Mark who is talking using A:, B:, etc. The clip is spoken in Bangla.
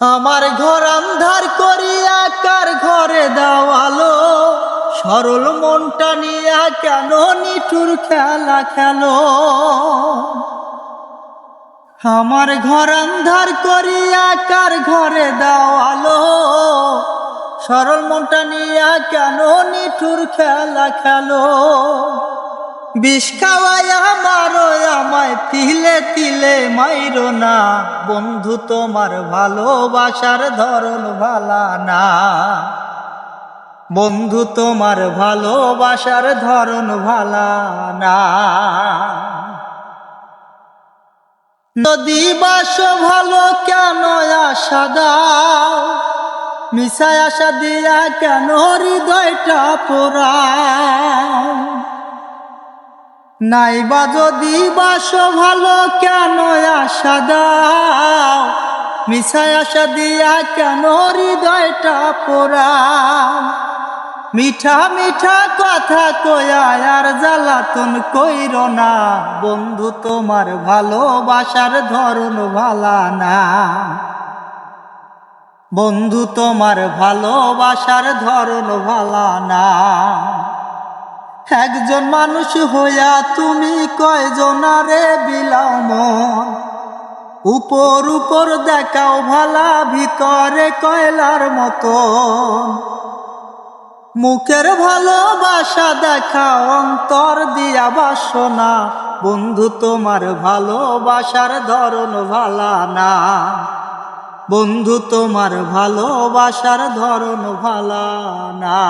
A: আমার ঘর আন্ধার করিয়া কার ঘরে দেওয়ালো? সরল মনটা নিয়া কেন নিঠুর খেলা খেলো? আমার ঘর আন্ধার করিয়া কার ঘরে দেওয়ালো? সরল মনটা নিয়া কেন নিঠুর খেলা খেলো? বিষ খাওয়াইয়া মারো আমায় তিলে তিলে মাইরো না। বন্ধু, তোমার ভালোবাসার ধরন ভালা না। বন্ধু, তোমার ভালোবাসার ধরন ভালা না। যদি বাস ভালো, কেন দাও? মিশায় আশা দিয়া কেন হৃদয়টা পোড়াও? নাইবা যদি বাস ভালো, কেন আশা দাও? মিশায় আশা দিয়া কেন হৃদয়টা পোড়াও? মিঠা মিঠা কথা কয়া আর জ্বালাতন কইর না। বন্ধু, তোমার ভালোবাসার ধরন ভালা না। বন্ধু, তোমার ভালোবাসার ধরন ভালা না। একজন মানুষ হইয়া তুমি কয়জনারে বিলাও মন? উপর উপর দেখাও ভালা, ভিতরে কয়লার মতো মুখের ভালোবাসা দেখাও, অন্তর দিয়া বাসনা। বন্ধু, তোমার ভালোবাসার ধরন ভালা না। বন্ধু, তোমার ভালোবাসার ধরন ভালা না।